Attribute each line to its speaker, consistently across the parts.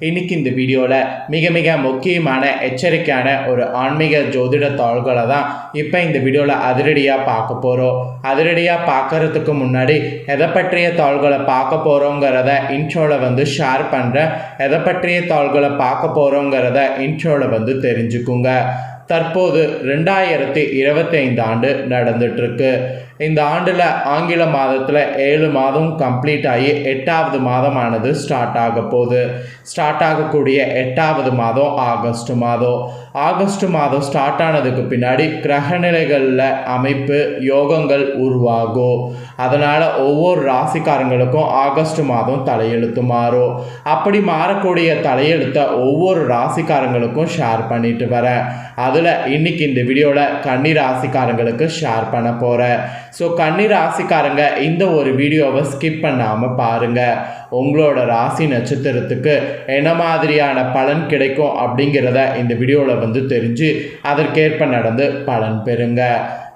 Speaker 1: இன்னைக்கு இந்த வீடியோவில் மிக மிக முக்கியமான எச்சரிக்கையான ஒரு ஆன்மீக ஜோதிட தாள்களை தான் இப்போ இந்த வீடியோவில் அதிரடியாக பார்க்க போகிறோம் அதிரடியாக பார்க்கறதுக்கு முன்னாடி எதை பற்றிய தாள்களை பார்க்க போகிறோங்கிறத இன்ட்ரோவில் வந்து ஷேர் பண்ணுறேன் எதை பற்றிய தாள்களை பார்க்க போகிறோங்கிறத இன்ட்ரோவில் வந்து தெரிஞ்சுக்குங்க. தற்போது ரெண்டாயிரத்தி இருபத்தைந்து ஆண்டு நடந்துட்டுருக்கு இந்த ஆண்டில் ஆங்கில மாதத்தில் ஏழு மாதம் கம்ப்ளீட் ஆகி எட்டாவது மாதமானது ஸ்டார்ட் ஆக போகுது. ஸ்டார்ட் ஆகக்கூடிய எட்டாவது மாதம் ஆகஸ்ட் மாதம். ஆகஸ்ட் மாதம் ஸ்டார்ட் ஆனதுக்கு பின்னாடி கிரகநிலைகளில் அமைப்பு யோகங்கள் உருவாகும். அதனால் ஒவ்வொரு ராசிக்காரங்களுக்கும் ஆகஸ்ட் மாதம் தலையெழுத்து மாறும். அப்படி மாறக்கூடிய தலையெழுத்தை ஒவ்வொரு ராசிக்காரங்களுக்கும் ஷேர் பண்ணிட்டு வரேன். அதில் இன்னைக்கு இந்த வீடியோவில் கன்னி ராசிக்காரங்களுக்கு ஷேர் பண்ண போகிறேன் ஸோ கன்னி ராசிக்காரங்க இந்த ஒரு வீடியோவை ஸ்கிப் பண்ணாமல் பாருங்கள் உங்களோட ராசி நட்சத்திரத்துக்கு என்ன மாதிரியான பலன் கிடைக்கும் அப்படிங்கிறத இந்த வீடியோவில் வந்து தெரிஞ்சு அதற்கேற்ப நடந்து பலன் பெறுங்க.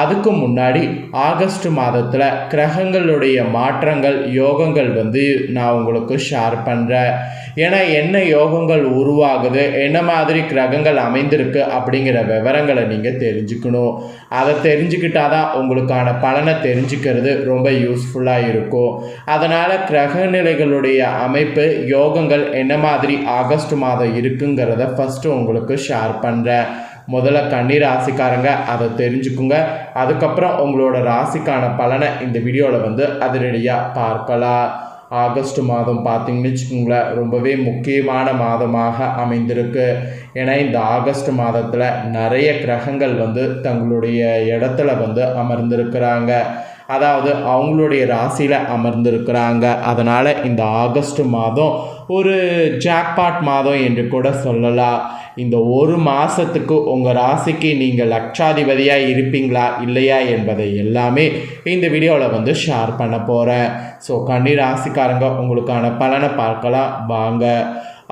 Speaker 1: அதுக்கு முன்னாடி ஆகஸ்ட் மாதத்தில் கிரகங்களுடைய மாற்றங்கள் யோகங்கள் வந்து நான் உங்களுக்கு ஷேர் பண்ணுறேன் ஏன்னா என்ன யோகங்கள் உருவாகுது என்ன மாதிரி கிரகங்கள் அமைந்திருக்கு அப்படிங்கிற விவரங்களை நீங்கள் தெரிஞ்சுக்கணும். அதை தெரிஞ்சுக்கிட்டா தான் உங்களுக்கான பலனை தெரிஞ்சுக்கிறது ரொம்ப யூஸ்ஃபுல்லாக இருக்கும். அதனால் கிரக நிலைகளுடைய அமைப்பு யோகங்கள் என்ன மாதிரி ஆகஸ்ட் மாதம் இருக்குங்கிறத ஃபஸ்ட்டு உங்களுக்கு ஷேர் பண்ணுறேன் முதல்ல கன்னி ராசிக்காரங்க அதை தெரிஞ்சுக்குங்க. அதுக்கப்புறம் உங்களோட ராசிக்கான பலனை இந்த வீடியோவில் வந்து அதிரடியாக பார்க்கலாம். ஆகஸ்ட் மாதம் பார்த்தீங்கன்னு வச்சுக்கோங்களேன் ரொம்பவே முக்கியமான மாதமாக அமைந்திருக்கு. ஏன்னா இந்த ஆகஸ்ட் மாதத்தில் நிறைய கிரகங்கள் வந்து தங்களுடைய இடத்துல வந்து அமர்ந்திருக்கிறாங்க. அதாவது அவங்களுடைய ராசியில் அமர்ந்திருக்கிறாங்க. அதனால் இந்த ஆகஸ்ட் மாதம் ஒரு ஜாக்பாட் மாதம் என்று கூட சொல்லலாம். இந்த ஒரு மாதத்துக்கு உங்கள் ராசிக்கு நீங்கள் லட்சாதிபதியாக இருப்பீங்களா இல்லையா என்பதை எல்லாமே இந்த வீடியோவில் வந்து ஷேர் பண்ண போகிறேன் ஸோ கன்னி ராசிக்காரங்க உங்களுக்கான பலனை பார்க்கலாம். வாங்க.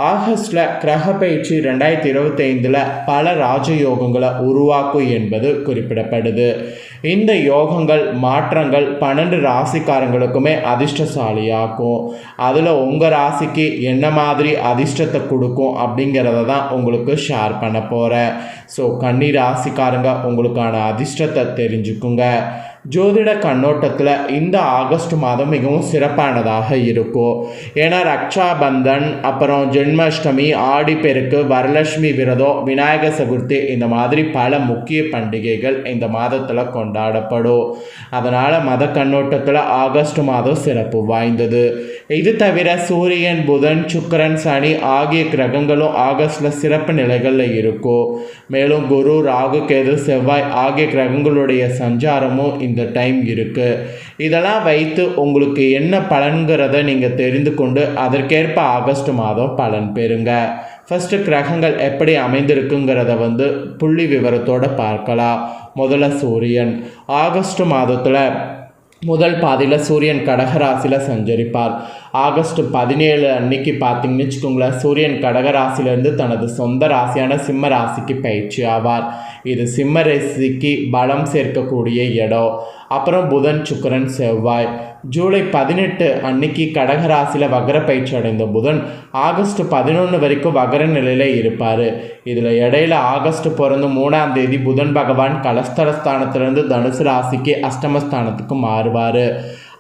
Speaker 1: ஆகஸ்டில் கிரக பயிற்சி ரெண்டாயிரத்தி இருபத்தைந்தில் பல ராஜயோகங்களை உருவாக்கும் என்பது குறிப்பிடப்படுது. இந்த யோகங்கள் மாற்றங்கள் பன்னெண்டு ராசிக்காரங்களுக்குமே அதிர்ஷ்டசாலியாக்கும். அதில் உங்கள் ராசிக்கு என்ன மாதிரி அதிர்ஷ்டத்தை கொடுக்கும் அப்படிங்கிறத தான் உங்களுக்கு ஷேர் பண்ண போகிறேன் ஸோ கன்னி ராசிக்காரங்க உங்களுக்கான அதிர்ஷ்டத்தை தெரிஞ்சுக்குங்க. ஜோதிட கண்ணோட்டத்தில் இந்த ஆகஸ்ட் மாதம் மிகவும் சிறப்பானதாக இருக்கும் ஏன்னா ரக்ஷாபந்தன் அப்புறம் ஜென்மாஷ்டமி ஆடிப்பெருக்கு வரலட்சுமி விரதம் விநாயகர் சதுர்த்தி இந்த மாதிரி பல முக்கிய பண்டிகைகள் இந்த மாதத்தில் கொண்டாடப்படும். அதனால் மத கண்ணோட்டத்தில் ஆகஸ்ட் மாதம் சிறப்பு வாய்ந்தது. இது தவிர சூரியன் புதன் சுக்கரன் சனி ஆகிய கிரகங்களும் ஆகஸ்டில் சிறப்பு நிலைகளில் இருக்கும். மேலும் குரு ராகு கேது செவ்வாய் ஆகிய கிரகங்களுடைய சஞ்சாரமும் இந்த டைம் இருக்குது இதெல்லாம் வைத்து உங்களுக்கு என்ன பலன்கிறத நீங்கள் தெரிந்து கொண்டு அதற்கேற்ப ஆகஸ்ட் மாதம் பலன் பெறுங்க. ஃபஸ்ட்டு கிரகங்கள் எப்படி அமைந்திருக்குங்கிறத வந்து புள்ளி விவரத்தோடு பார்க்கலாம். முதல்ல சூரியன். ஆகஸ்ட் மாதத்தில் முதல் பாதியில் சூரியன் கடகராசியில் சஞ்சரிப்பார். ஆகஸ்ட் பதினேழு அன்னைக்கு பார்த்தீங்கன்னு வச்சுக்கோங்களேன் சூரியன் கடகராசிலேருந்து தனது சொந்த ராசியான சிம்ம ராசிக்கு பயிற்சி ஆவார். இது சிம்ம ராசிக்கு பலம் சேர்க்கக்கூடிய இடம். அப்புறம் புதன் சுக்கரன் செவ்வாய். ஜூலை பதினெட்டு அன்னைக்கு கடகராசியில் வகர பயிற்சி அடைந்த புதன் ஆகஸ்ட் பதினொன்று வரைக்கும் வகர நிலையில் இருப்பார். இதில் இடையில ஆகஸ்ட் பிறந்து மூணாம் தேதி புதன் பகவான் கலஸ்தரஸ்தானத்திலிருந்து தனுசு ராசிக்கு அஷ்டமஸ்தானத்துக்கு மாறுவார்.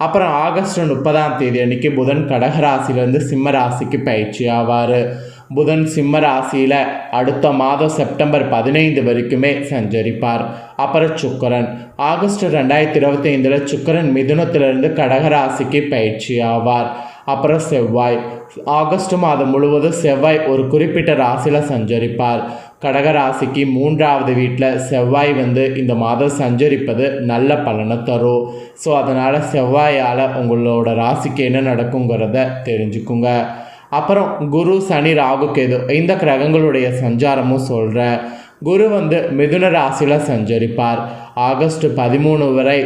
Speaker 1: அப்புறம் ஆகஸ்ட் முப்பதாம் தேதி அன்னைக்கு புதன் கடகராசிலேருந்து சிம்ம ராசிக்கு பயிற்சி ஆவார். புதன் சிம்ம ராசியில் அடுத்த மாதம் செப்டம்பர் பதினைந்து வரைக்குமே சஞ்சரிப்பார். அப்புறம் சுக்கரன். ஆகஸ்ட் ரெண்டாயிரத்தி இருபத்தி ஐந்தில் சுக்கரன் மிதுனத்திலிருந்து கடகராசிக்கு பயிற்சி ஆவார். அப்புறம் செவ்வாய். ஆகஸ்ட் மாதம் முழுவதும் செவ்வாய் ஒரு குறிப்பிட்ட ராசியில் சஞ்சரிப்பார். கடகராசிக்கு மூன்றாவது வீட்டில் செவ்வாய் வந்து இந்த மாதம் சஞ்சரிப்பது நல்ல பலனை தரும். ஸோ அதனால் செவ்வாயால் உங்களோட ராசிக்கு என்ன நடக்குங்கிறத தெரிஞ்சுக்குங்க. அப்புறம் குரு சனி ராகு கேது இந்த கிரகங்களுடைய சஞ்சாரமும் சொல்கிறேன் குரு வந்து மிதுன ராசியில் சஞ்சரிப்பார். ஆகஸ்ட் பதிமூணு வரை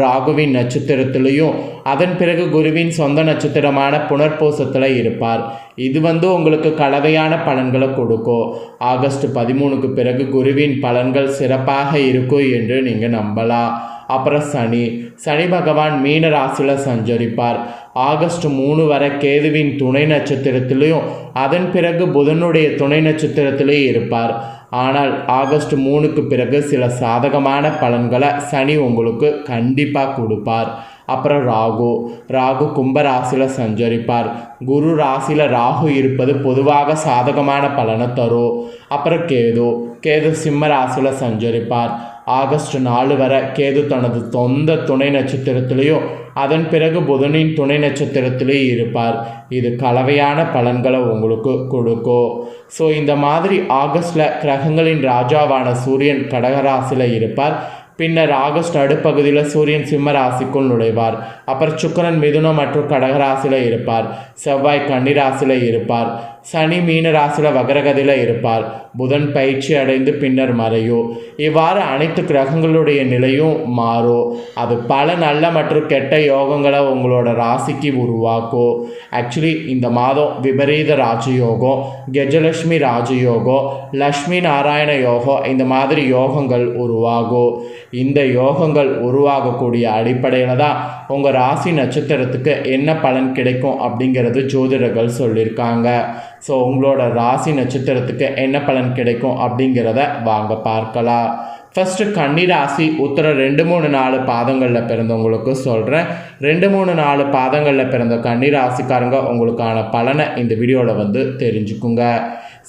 Speaker 1: ராகுவின் நட்சத்திரத்திலையும் அதன் பிறகு குருவின் சொந்த நட்சத்திரமான புனர்பூசத்தில் இருப்பார். இது வந்து உங்களுக்கு கலவையான பலன்களை கொடுக்கும். ஆகஸ்ட் பதிமூணுக்கு பிறகு குருவின் பலன்கள் சிறப்பாக இருக்கும் என்று நீங்கள் நம்பலாம். அப்புறம் சனி. சனி பகவான் மீன ராசியில் சஞ்சரிப்பார். ஆகஸ்ட் மூணு வரை கேதுவின் துணை நட்சத்திரத்திலையும் அதன் பிறகு புதனுடைய துணை நட்சத்திரத்திலேயும் இருப்பார். ஆனால் ஆகஸ்ட் மூணுக்கு பிறகு சில சாதகமான பலன்களை சனி உங்களுக்கு கண்டிப்பாக கொடுப்பார். அப்புறம் ராகு. ராகு கும்ப ராசியில் சஞ்சரிப்பார். குரு ராசியில் ராகு இருப்பது பொதுவாக சாதகமான பலனை தரும். அப்புறம் கேது. கேது சிம்ம ராசியில் சஞ்சரிப்பார். ஆகஸ்ட் நாலு வரை கேது தனது சொந்த துணை நட்சத்திரத்திலையும் அதன் பிறகு புதனின் துணை நட்சத்திரத்திலே இருப்பார். இது கலவையான பலன்களை உங்களுக்கு கொடுக்கும் ஸோ இந்த மாதிரி ஆகஸ்டில் கிரகங்களின் ராஜாவான சூரியன் கடகராசியில் இருப்பார். பின்னர் ஆகஸ்ட் அடுப்பகுதியில் சூரியன் சிம்ம ராசிக்குள் நுழைவார். அப்புறம் சுக்கிரன் மிதுனம் மற்றும் கடகராசியில் இருப்பார். செவ்வாய் கன்னிராசியில் இருப்பார். சனி மீன ராசியில் வகரகதியில் இருப்பார். புதன் பயிற்சி அடைந்து பின்னர் மறையும் இவ்வாறு அனைத்து கிரகங்களுடைய நிலையும் மாறும் அது பல நல்ல மற்றும் கெட்ட யோகங்களை உங்களோட ராசிக்கு உருவாக்கும் ஆக்சுவலி இந்த மாதம் விபரீத ராஜயோகம் கஜலட்சுமி ராஜயோகம் லக்ஷ்மி நாராயண யோகம் இந்த மாதிரி யோகங்கள் உருவாகும் இந்த யோகங்கள் உருவாகக்கூடிய அடிப்படையில் தான் உங்கள் ராசி நட்சத்திரத்துக்கு என்ன பலன் கிடைக்கும் அப்படிங்கிறது ஜோதிடர்கள் சொல்லியிருக்காங்க. ஸோ உங்களோட ராசி நட்சத்திரத்துக்கு என்ன பலன் கிடைக்கும் அப்படிங்கிறத வாங்க பார்க்கலாம். ஃபஸ்ட்டு கன்னி ராசி உத்தர ரெண்டு மூணு நாலு பாதங்களில் பிறந்தவங்களுக்கு சொல்கிறேன் ரெண்டு மூணு நாலு பாதங்களில் பிறந்த கன்னி ராசிக்காரங்க உங்களுக்கான பலனை இந்த வீடியோவில் வந்து தெரிஞ்சுக்குங்க.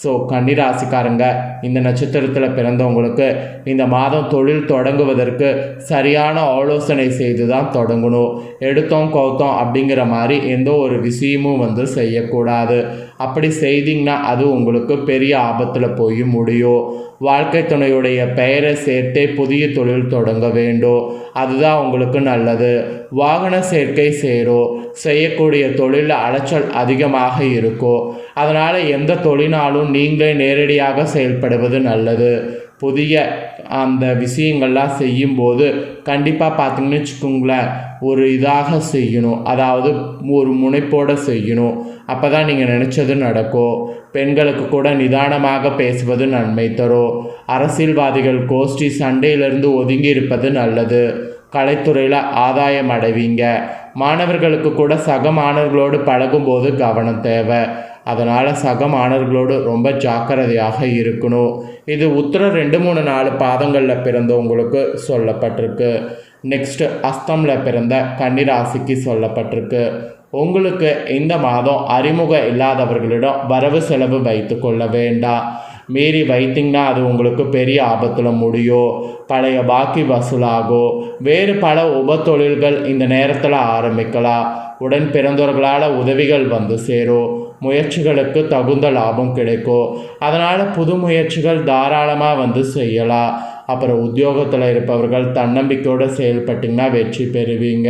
Speaker 1: ஸோ கன்னி ராசிக்காரங்க இந்த நட்சத்திரத்தில் பிறந்தவங்களுக்கு இந்த மாதம் தொழில் தொடங்குவதற்கு சரியான ஆலோசனை செய்து தான் தொடங்கணும். எடுத்தோம் கவுத்தோம் அப்படிங்கிற மாதிரி எந்த ஒரு விஷயமும் வந்து செய்யக்கூடாது. அப்படி செய்தீங்கன்னா அது உங்களுக்கு பெரிய ஆபத்தில் போய் முடியும். வாழ்க்கை துணையுடைய பெயரை சேர்த்தே புதிய தொழில் தொடங்க வேண்டும். அதுதான் உங்களுக்கு நல்லது. வாகன சேர்க்கை சேரும் செய்யக்கூடிய தொழில் அலைச்சல் அதிகமாக இருக்கோ அதனால் எந்த தொழிலாலும் நீங்களே நேரடியாக செயல்படுவது நல்லது. புதிய அந்த விஷயங்கள்லாம் செய்யும்போது கண்டிப்பாக பார்த்தீங்கன்னு வச்சுக்கோங்களேன் ஒரு இதாக செய்யணும் அதாவது ஒரு முனைப்போடு செய்யணும். அப்போ தான் நீங்கள் நினச்சது நடக்கும் பெண்களுக்கு கூட நிதானமாக பேசுவது நன்மை தரும் அரசியல்வாதிகள் கோஷ்டி சண்டையிலிருந்து ஒதுங்கி இருப்பது நல்லது. கலைத்துறையில் ஆதாயம் அடைவீங்க. மாணவர்களுக்கு கூட சக மாணவர்களோடு பழகும்போது கவனம் தேவை. அதனால் சக மாணவர்களோடு ரொம்ப ஜாக்கிரதையாக இருக்கணும். இது உத்தர ரெண்டு மூணு நாலு பாதங்களில் பிறந்தவங்களுக்கு சொல்லப்பட்டிருக்கு. நெக்ஸ்ட்டு அஸ்தமில் பிறந்த கன்னிராசிக்கு சொல்லப்பட்டிருக்கு. உங்களுக்கு இந்த மாதம் அறிமுகம் இல்லாதவர்களிடம் வரவு செலவு வைத்து கொள்ள வேண்டாம். மீறி வைத்தீங்கன்னா அது உங்களுக்கு பெரிய ஆபத்தில் முடியும் பழைய பாக்கி வசூலாகும் வேறு பல உபத்தொழில்கள் இந்த நேரத்தில் ஆரம்பிக்கலாம். உடன் பிறந்தவர்களால் உதவிகள் வந்து சேரும் முயற்சிகளுக்கு தகுந்த லாபம் கிடைக்கும் அதனால் புது முயற்சிகள் தாராளமாக வந்து செய்யலாம். அப்புறம் உத்தியோகத்தில் இருப்பவர்கள் தன்னம்பிக்கையோடு செயல்பட்டிங்கன்னா வெற்றி பெறுவீங்க.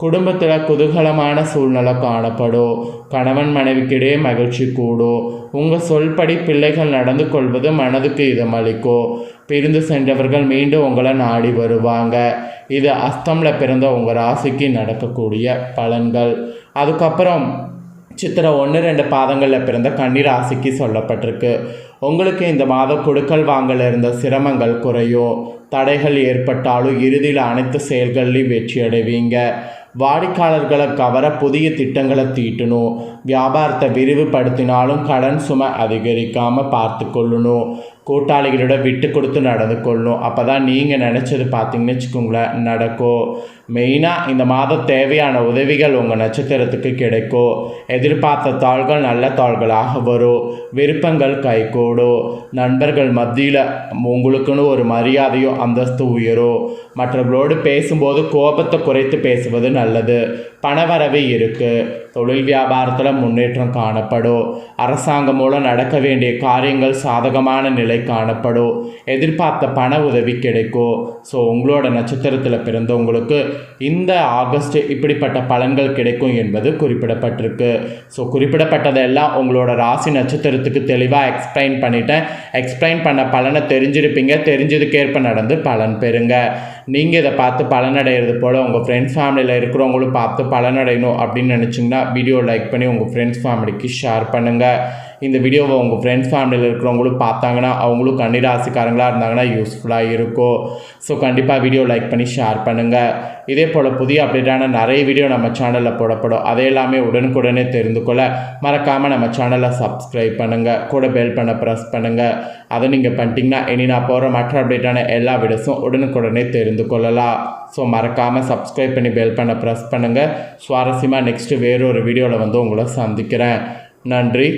Speaker 1: குடும்பத்தில் குதூகலமான சூழ்நிலை காணப்படும் கணவன் மனைவிக்கிடையே மகிழ்ச்சி கூடும் உங்கள் சொல்படி பிள்ளைகள் நடந்து கொள்வது மனதுக்கு இதமளிக்கும் பிரிந்து சென்றவர்கள் மீண்டும் உங்களை நாடி வருவாங்க. இது அஸ்தமில் பிறந்த உங்கள் ராசிக்கு நடக்கக்கூடிய பலன்கள். அதுக்கப்புறம் சித்திரை ஒன்று ரெண்டு பாதங்களில் பிறந்த கன்னிராசிக்கு சொல்லப்பட்டிருக்கு. உங்களுக்கு இந்த மாதம் கொடுக்கல் வாங்கல இருந்த சிரமங்கள் குறையும் தடைகள் ஏற்பட்டாலும் இறுதியில் அனைத்து செயல்கள்லையும் வெற்றி அடைவீங்க வாடிக்கையாளர்களை கவர புதிய திட்டங்களை தீட்டணும். வியாபாரத்தை விரிவுபடுத்தினாலும் கடன் சுமை அதிகரிக்காமல் பார்த்து கொள்ளணும். கூட்டாளிகளோட விட்டு கொடுத்து நடந்து கொள்ளணும் அப்போ தான் நீங்கள் நினச்சது பார்த்தீங்கன்னு வச்சுக்கோங்களேன் நடக்கும். மெயினாக இந்த மாதம் தேவையான உதவிகள் உங்கள் நட்சத்திரத்துக்கு கிடைக்கும். எதிர்பார்த்த தாள்கள் நல்ல தாள்களாக வரும். விருப்பங்கள் கைகூடும். நண்பர்கள் மத்தியில் உங்களுக்குன்னு ஒரு மரியாதையும் அந்தஸ்து உயரும். மற்றவர்களோடு பேசும்போது கோபத்தை குறைத்து பேசுவது நல்லது. பணவரவு இருக்குது தொழில் வியாபாரத்தில் முன்னேற்றம் காணப்படும். அரசாங்கம் மூலம் நடக்க வேண்டிய காரியங்கள் சாதகமான நிலை காணப்படும். எதிர்பார்த்த பண உதவி கிடைக்கும். ஸோ உங்களோட நட்சத்திரத்தில் பிறந்தவங்களுக்கு இந்த ஆகஸ்ட் இப்படிப்பட்ட பலன்கள் கிடைக்கும் என்பது குறிப்பிடப்பட்டிருக்கு. ஸோ குறிப்பிடப்பட்டதெல்லாம் உங்களோட ராசி நட்சத்திரத்துக்கு தெளிவாக எக்ஸ்பிளைன் பண்ணிட்டேன். எக்ஸ்பிளைன் பண்ண பலனை தெரிஞ்சிருப்பீங்க. தெரிஞ்சதுக்கேற்ப நடந்து பலன் பெறுங்க. நீங்கள் இதை பார்த்து பலனடைகிறது போல் உங்கள் ஃப்ரெண்ட்ஸ் ஃபேமிலியில் இருக்கிறவங்களும் பார்த்து பலனடையணும் அப்படின்னு நினச்சிங்கன்னா வீடியோ லைக் பண்ணி உங்கள் ஃப்ரெண்ட்ஸ் ஃபேமிலிக்கு ஷேர் பண்ணுங்கள் இந்த வீடியோவை உங்கள் ஃப்ரெண்ட்ஸ் ஃபேமிலியில் இருக்கிறவங்களும் பார்த்தாங்கன்னா அவங்களும் கன்னிராசிக்காரங்களாக இருந்தாங்கன்னா யூஸ்ஃபுல்லாக இருக்கும் ஸோ கண்டிப்பாக வீடியோ லைக் பண்ணி ஷேர் பண்ணுங்கள் இதே போல் புதிய அப்டேட்டான நிறைய வீடியோ நம்ம சேனலில் போடப்படும். அதை எல்லாமே உடனுக்குடனே தெரிந்து கொள்ள மறக்காமல் நம்ம சேனலை சப்ஸ்கிரைப் பண்ணுங்கள் கூட பெல் பண்ண ப்ரெஸ் பண்ணுங்கள் அதை நீங்கள் பண்ணிட்டீங்கன்னா இனி நான் போகிற மற்ற அப்டேட்டான எல்லா வீடியோஸும் உடனுக்குடனே தெரிந்து கொள்ளலாம். ஸோ மறக்காமல் சப்ஸ்கிரைப் பண்ணி பெல் பண்ண ப்ரெஸ் பண்ணுங்கள் சுவாரஸ்யமாக நெக்ஸ்ட்டு வேறொரு வீடியோவில் வந்து உங்களை சந்திக்கிறேன். நன்றி.